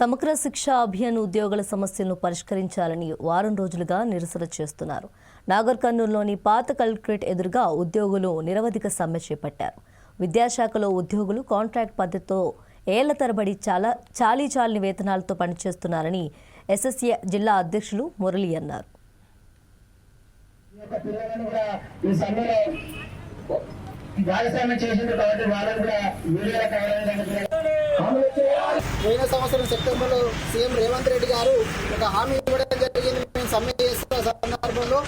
సమగ్ర శిక్ష అభియాన్ ఉద్యోగుల సమస్యలను పరిష్కరించాలని వారం రోజులుగా నిరసన చేస్తున్నారు. నాగర్ కర్నూలులోని పాత కలెక్టరేట్ ఎదురుగా ఉద్యోగులు నిరవధిక సమ్మె చేపట్టారు. విద్యాశాఖలో ఉద్యోగులు కాంట్రాక్ట్ పద్ధతితో ఏళ్ళ తరబడి చాలా చాలీ చాలని వేతనాలతో పనిచేస్తున్నారని ఎస్ఎస్ఏ జిల్లా అధ్యక్షులు మురళి అన్నారు. భాగస్వామ్యం చేసింది కాబట్టి వాళ్ళని కూడా మీడియా కావాలని పోయిన సంవత్సరం సెప్టెంబర్లో సీఎం రేవంత్ రెడ్డి గారు ఒక హామీ ఇవ్వడం జరిగింది. మేము సమ్మె చేస్తున్న సందర్భంలో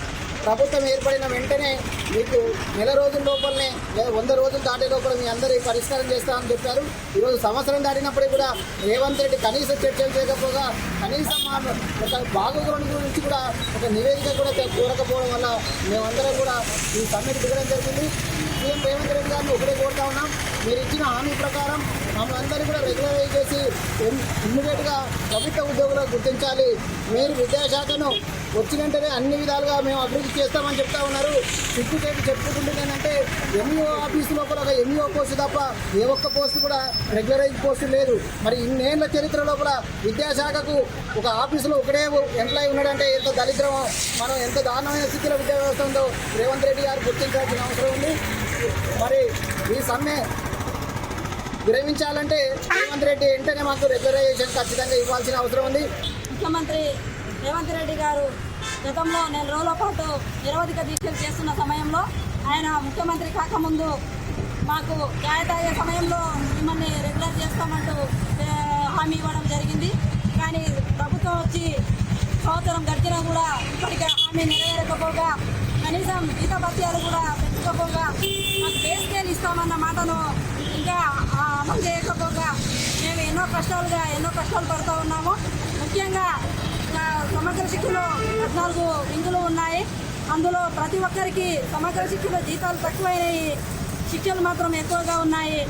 ప్రభుత్వం ఏర్పడిన వెంటనే మీకు నెల రోజుల లోపలనే లేదా వంద రోజులు దాటే లోపల మీ అందరి పరిష్కారం చేస్తామని చెప్పారు. ఈరోజు సంవత్సరం దాటినప్పటికీ కూడా రేవంత్ రెడ్డి కనీస చర్చలు చేయకపోగా కనీసం మా ఒక బాగోగుల గురించి కూడా ఒక నివేదిక కూడా కోరకపోవడం వల్ల మేమందరం కూడా ఈ సమ్మెకు దిగడం జరిగింది. సీఎం రేవంత్ రెడ్డి గారిని ఒకటే కోరుతా ఉన్నాం. మీరు ఇచ్చిన హామీ ప్రకారం మమ్మల్ని అందరూ కూడా రెగ్యులరైజ్ చేసి ఇమ్మీడియట్గా ప్రభుత్వ ఉద్యోగులకు గుర్తించాలి. మీరు విద్యాశాఖను వచ్చిన వెంటనే అన్ని విధాలుగా మేము అభివృద్ధి చేస్తామని చెప్తా ఉన్నారు. సిద్దిపేట చెప్పుకుంటుందేనంటే ఎంఈఓ ఆఫీసు లోపల ఒక ఎంఈఓ పోస్టు తప్ప ఏ ఒక్క పోస్టు కూడా రెగ్యులరైజ్ పోస్టు లేదు. మరి ఇన్నేళ్ళ చరిత్ర లోపల విద్యాశాఖకు ఒక ఆఫీసులో ఒకటే ఎంప్లాయీ ఉన్నాడంటే ఎంత దరిద్రమో మనం ఎంత దారుణమైన స్థితిలో విద్యా వ్యవస్థ ఉందో రేవంత్ రెడ్డి గారు గుర్తించాల్సిన అవసరం ఉంది. మరి ఈ సమ్మె విరమించాలంటే రేవంత్ రెడ్డి వెంటనే మాకు రెగ్యులరైజేషన్ ఖచ్చితంగా ఇవ్వాల్సిన అవసరం ఉంది. ముఖ్యమంత్రి రేవంత్ రెడ్డి గారు గతంలో నెల రోజుల పాటు నిరవధిక దీక్షలు చేస్తున్న సమయంలో ఆయన ముఖ్యమంత్రి కాకముందు మాకు న్యాయ సమయంలో మిమ్మల్ని రెగ్యులర్ చేస్తామంటూ హామీ ఇవ్వడం జరిగింది. కానీ ప్రభుత్వం వచ్చి సంవత్సరం గడిచినా కూడా ఇప్పటికే హామీ నెరవేరకపోగా కనీసం గీత పత్యాలు కూడా పెంచుకోపోగా మాకు పే ఇస్తామన్న మాటను ఇంకా అమలు చేయకపోగా మేము ఎన్నో కష్టాలుగా ఎన్నో కష్టాలు పడుతూ ఉన్నాము. ముఖ్యంగా సమగ్ర శిక్షలో పద్నాలుగు వింగులు ఉన్నాయి. అందులో ప్రతి ఒక్కరికి సమగ్ర శిక్షలో జీతాలు తక్కువైనాయి శిక్షలు మాత్రం ఎక్కువగా ఉన్నాయి.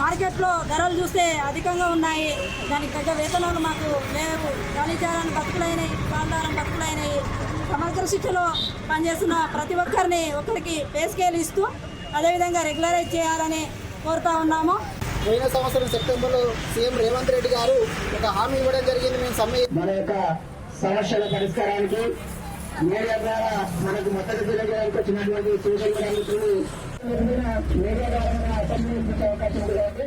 మార్కెట్లో ధరలు చూస్తే అధికంగా ఉన్నాయి. దానికి తగ్గ వేతనాలు మాకు లేవు. గాలిచారాన్ని బతుకులైనవి కాండారం బతుకులైనవి సమగ్ర శిక్షలో పనిచేస్తున్న ప్రతి ఒక్కరిని ఒకరికి పే స్కేల్ ఇస్తూ అదేవిధంగా రెగ్యులరైజ్ చేయాలని కోరుతా ఉన్నాము. పోయిన సంవత్సరం సెప్టెంబర్లో సీఎం రేవంత్ రెడ్డి గారు ఒక హామీ ఇవ్వడం జరిగింది. మేము సమ్మె మన యొక్క సమస్యల పరిష్కారానికి మీడియా ద్వారా మనకు మద్దతు తెలియజేయడానికి వచ్చినటువంటి సోషల్ మీడియా మిత్రులు మీడియా ద్వారా అసెంబ్లీ అవకాశం ఉంది